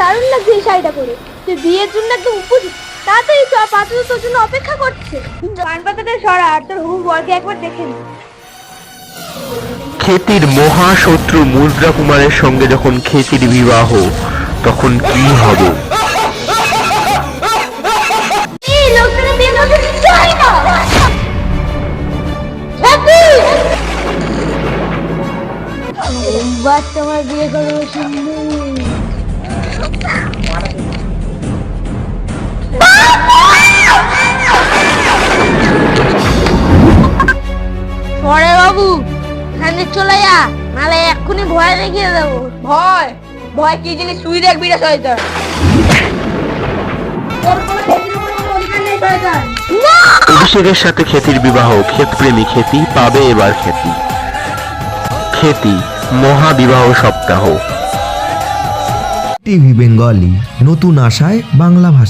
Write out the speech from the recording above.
দারুণ লাগছে এই শাড়িটা পরে। তুই বিয়ের জন্য একদম উপযুক্ত। তাড়াতাড়ি চ পাত্র তোর জন্য অপেক্ষা করছে। পান পাতাটা সরা আর তোর হবু বরকে একবার দেখে নি। খেতির মহাশত্রু মুদ্রা কুমারের সঙ্গে যখন খেতির বিবাহ তখন কি হবে? তোমার বিয়ে করব শুনবি পরে বাবু এখানে চলে যা নালে এক্ষুনি ভয় দেখিয়ে দেবো। ভয়? ভয় কি জিনিস? তুই দেখবি রে শয়তান। অভিষেকের সাথে খেতির বিবাহ ক্ষেতপ্রেমী খেতি পাবে এবার খেতি খেতি মহাবিবাহ সপ্তাহ। টিভি বেঙ্গলি নতুন আশায় বাংলা ভাষা।